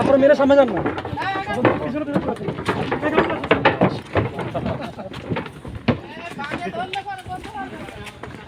আপনারা মেরে সামনে যান না পিছনে পিছনে করে দিন। এখানে বসুন।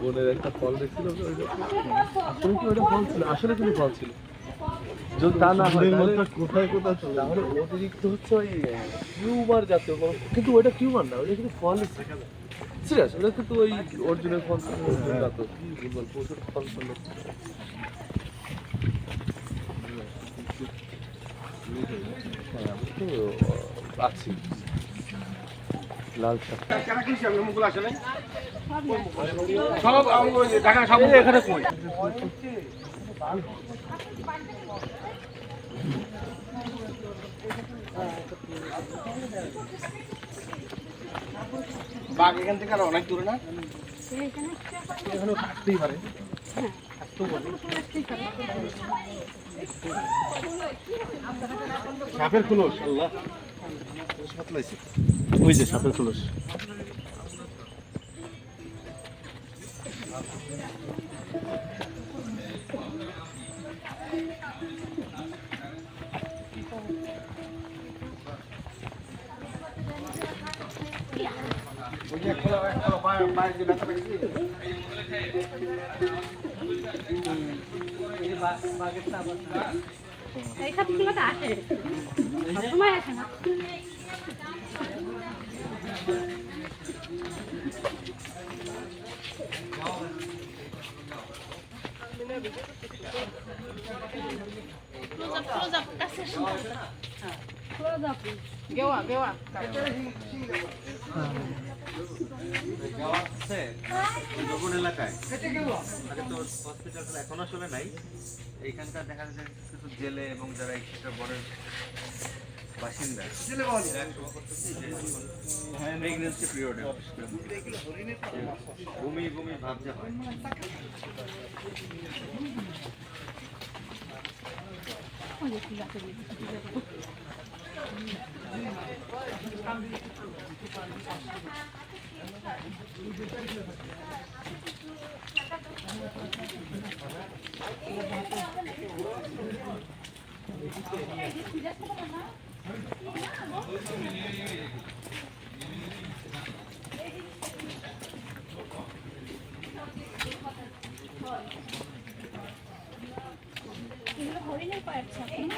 বনের একটা ফল দেখছিল আসলে কি ওটা ফল আসলে কিন্তু ফল যদি তা না হয় কোথায় কোথায় চলে তাহলে অতিরিক্ত হচ্ছে ওই টিউমার জাতীয় কোনো কিন্তু ওটা টিউমার না ওটা কিন্তু ফল সিরিয়াস ওটা কিন্তু ওই অর্জুনের ফল জাতীয় প্রচুর ফল হ্যাঁ, আছি। লাল শাক। এখানে কই? বাঘ এখান থেকে আর অনেক দূরে না? এখানে থাকতেই পারে সাপের আল্লাহ। পাতলাইছে ওই যে সাপের খোলস ব্যথা পেয়েছি এইখানে আসে। সবসময় আসে না। এখন আসলে নাই এইখানকার দেখা যাচ্ছে কিছু জেলে এবং যারা এই বাসিন্দা। প্রেগনেন্সি পিরিয়ডে বমি বমি ভাব যে হয়। five seconds.